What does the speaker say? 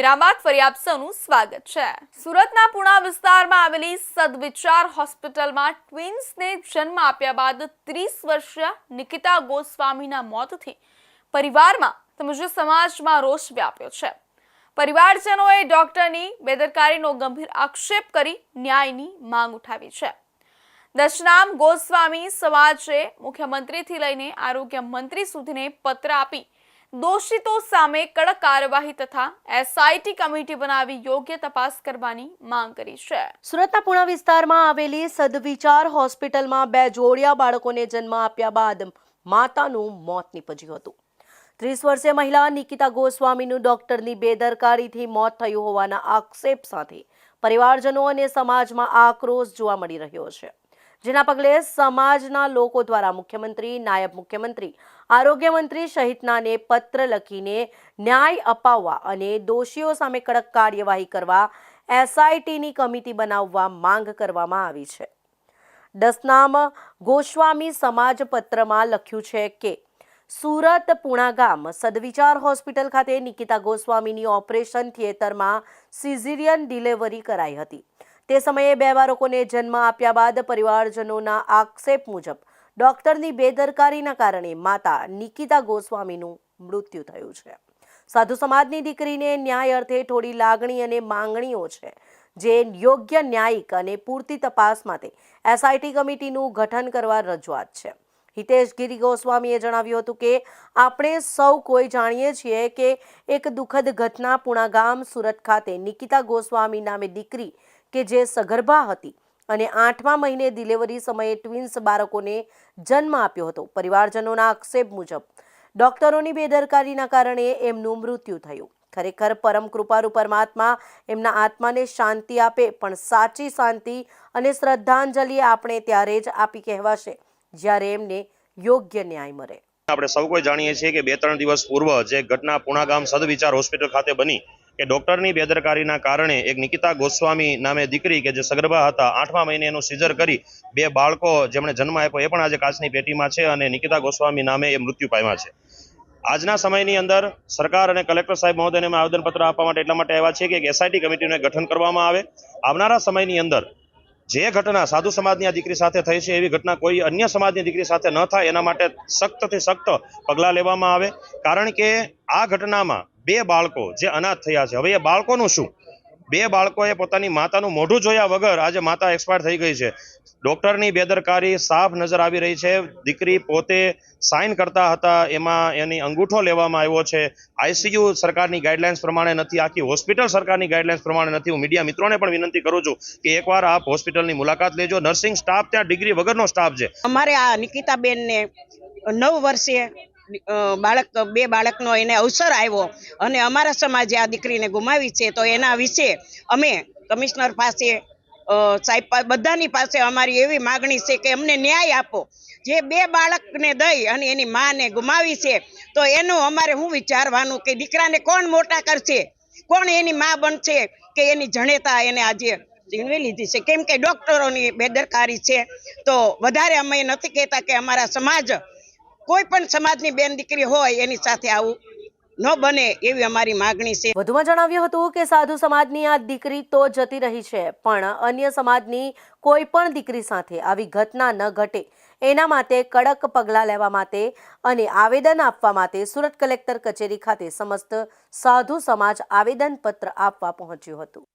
વિરામ ફરી આપ સ્વાગત છે. સુરતના પુણા વિસ્તારમાં આવેલી સદવિચાર હોસ્પિટલમાં ટ્વિન્સને જન્મ આપ્યા બાદ ત્રીસ વર્ષીય નિકિતા ગોસ્વામીના મોતથી પરિવારમાં તેમજ સમાજમાં રોષ વ્યાપ્યો છે. પરિવારજનોએ ડોક્ટરની બેદરકારીનો ગંભીર આક્ષેપ કરી ન્યાયની માંગ ઉઠાવી છે. દશનામ ગોસ્વામી સમાજે મુખ્યમંત્રીથી લઈને આરોગ્ય મંત્રી સુધીને પત્ર આપી દોષિતો સામે કડક કાર્યવાહી તથા એસઆઈટી કમિટી બનાવી યોગ્ય તપાસ કરવાની માંગ કરી છે. સુરતના પુણા વિસ્તારમાં આવેલી સદવિચાર હોસ્પિટલમાં બે જોડિયા બાળકોને જન્મ આપ્યા બાદ માતાનું મોત નીપજ્યું હતું. ત્રીસ વર્ષીય મહિલા નિકિતા ગોસ્વામીનું ડોક્ટરની બેદરકારીથી મોત થયું હોવાના આક્ષેપ સાથે પરિવારજનો અને સમાજમાં આક્રોશ જોવા મળી રહ્યો છે. જેના પગલે સમાજના લોકો દ્વારા મુખ્યમંત્રી, નાયબ મુખ્યમંત્રી, આરોગ્ય મંત્રી સહિતનાને પત્ર લખીને ન્યાય અપાવવા અને દોષીઓ સામે કડક કાર્યવાહી કરવા એસઆઈટીની કમિટી બનાવવા માંગ કરવામાં આવી છે. દસનામ ગોસ્વામી સમાજ પત્રમાં લખ્યું છે કે, સુરત પુણા ગામ સદવિચાર હોસ્પિટલ ખાતે નિકિતા ગોસ્વામીની ઓપરેશન થિયેટરમાં સિઝિરિયન ડિલિવરી કરાઈ હતી. તે સમયે બે બાળકોને જન્મ આપ્યા બાદ પરિવારજનોના આક્ષેપ મુજબ ડોક્ટરની બેદરકારીના કારણે માતા નિકિતા ગોસ્વામીનું મૃત્યુ થયું છે. સાધુ સમાજની દીકરીને ન્યાય અર્થે થોડી લાગણી અને માંગણીઓ છે, જે યોગ્ય ન્યાયિક અને પૂરતી તપાસ માટે એસઆઈટી કમિટીનું ગઠન કરવા રજૂઆત છે. હિતેશ ગિરી ગોસ્વામીએ જણાવ્યું હતું કે, આપણે સૌ કોઈ જાણીએ છીએ કે એક દુઃખદ ઘટના પુણા ગામ સુરત ખાતે નિકિતા ગોસ્વામી નામે દીકરી કે જે સગર્ભા હતી અને આઠમા મહિને ડિલિવરી સમયે ટ્વિન્સ બાળકોને જન્મ આપ્યો હતો. પરિવારજનોના આક્ષેપ મુજબ, ડોક્ટરોની બેદરકારીના કારણે એમનું મૃત્યુ થયું. ખરેખર પરમ કૃપારૂ પરમાત્મા એમના આત્માને શાંતિ આપે, પણ સાચી શાંતિ અને શ્રદ્ધાંજલિ આપણે ત્યારે જ આપી કહેવાશે, જ્યારે એમને યોગ્ય ન્યાય મળે. આપણે સૌ કોઈ જાણીએ છીએ કે બે ત્રણ દિવસ પૂર્વ જે ઘટના પુણા ગામ સદવિચાર હોસ્પિટલ ખાતે બની કે ડૉક્ટરની બેદરકારીના કારણે એક નિકિતા ગોસ્વામી નામે દીકરી કે જે સગર્ભા હતા, આઠમા મહિને એનું સિઝર કરી બે બાળકો જેમણે જન્મ આપ્યો એ પણ આજે કાચની પેટીમાં છે અને નિકિતા ગોસ્વામી નામે એ મૃત્યુ પામ્યા છે. આજના સમયની અંદર સરકાર અને કલેક્ટર સાહેબ મહોદયને આવેદનપત્ર આપવા માટે એટલા માટે આવ્યા છે કે એસઆઈટી કમિટીનું ગઠન કરવામાં આવે. આવનારા સમયની અંદર જે ઘટના સાધુ સમાજની આ દીકરી સાથે થઈ છે, એવી ઘટના કોઈ અન્ય સમાજની દીકરી સાથે ન થાય, એના માટે સખ્તથી સખ્ત પગલાં લેવામાં આવે. કારણ કે આ ઘટનામાં બે બાળકો જે અનાથ થયા છે, હવે એ બાળકોનું શું? બે બાળકોએ પોતાની માતાનું મોઢું જોયા વગર આજે માતા એક્સપાયર થઈ ગઈ છે. ડોક્ટરની બેદરકારી સાફ નજર આવી રહી છે. દીકરી પોતે સાઇન કરતા હતા, એમાં એની અંગૂઠો લેવામાં આવ્યો છે. આઈસીયુ સરકારની ગાઈડલાઇન્સ પ્રમાણે નથી, આખી હોસ્પિટલ સરકારની ગાઈડલાઇન્સ પ્રમાણે નથી. હું મીડિયા મિત્રોને પણ વિનંતી કરું છું કે એકવાર આપ હોસ્પિટલની મુલાકાત લેજો. નર્સિંગ સ્ટાફ ત્યાં ડિગ્રી વગરનો સ્ટાફ છે. અમારે આ નિકિતાબેનને નવ વર્ષે બાળક બે બાળકનો એને અવસર આવ્યો અને અમારા સમાજે આ દીકરીને ગુમાવી છે. તો એના વિશે અમે કમિશનર પાસે સાહેબ બધાની પાસે અમારી એવી માગણી છે કે અમને ન્યાય આપો. જે બે બાળકને દઈ અને એની માને ગુમાવી છે, તો એનું અમારે શું વિચારવાનું કે દીકરાને કોણ મોટા કરશે? કોણ એની મા બનશે? કે એની જણેતા એને આજે છીનવી લીધી છે? કેમ કે ડોક્ટરોની બેદરકારી છે. તો વધારે અમે નથી કહેતા કે અમારા સમાજ કોઈ પણ સમાજની બેન દીકરી હોય એની સાથે આવું ન બને એવી અમારી માગણી છે. વધુમાં જણાવ્યું હતું કે સાધુ સમાજની આ દીકરી તો જતી રહી છે, પણ અન્ય સમાજની કોઈ પણ દીકરી સાથે આવી ઘટના ન ઘટે. એના માટે કડક પગલાં લેવા માટે અને આવેદન આપવા માટે સુરત કલેક્ટર કચેરી ખાતે સમસ્ત સાધુ સમાજ આવેદનપત્ર આપવા પહોંચ્યું હતું.